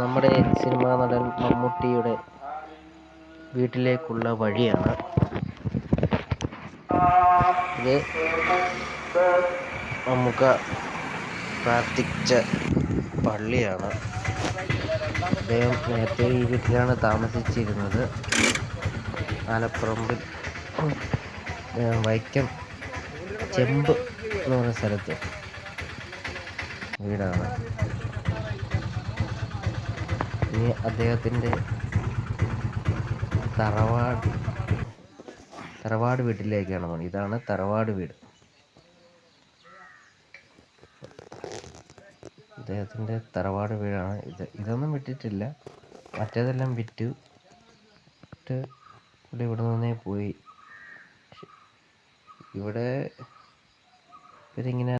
നമ്മുടെ സിനിമാ നടൻ മമ്മൂട്ടിയുടെ വീട്ടിലേക്കുള്ള വഴിയാണ്. ഇത് മമ്മൂക്ക പ്രാർത്ഥിച്ച പള്ളിയാണ്. അദ്ദേഹം നേരത്തെ ഈ വീട്ടിലാണ് താമസിച്ചിരുന്നത്. ആലപ്പുറമ്പിൽ വൈക്കം ചെമ്പ് എന്ന് പറയുന്ന സ്ഥലത്ത് വീടാണ്. ഇനി അദ്ദേഹത്തിന്റെ തറവാട് തറവാട് വീട്ടിലേക്കാണ് പോകുന്നത് ഇതാണ് തറവാട് വീട്. അദ്ദേഹത്തിന്റെ തറവാട് വീടാണ് ഇത്. ഇതൊന്നും വിട്ടിട്ടില്ല. മറ്റേതെല്ലാം വിറ്റു. ഇവിടെ ഇവിടെ നിന്നേ പോയി. ഇവിടെ ഇവരിങ്ങനെ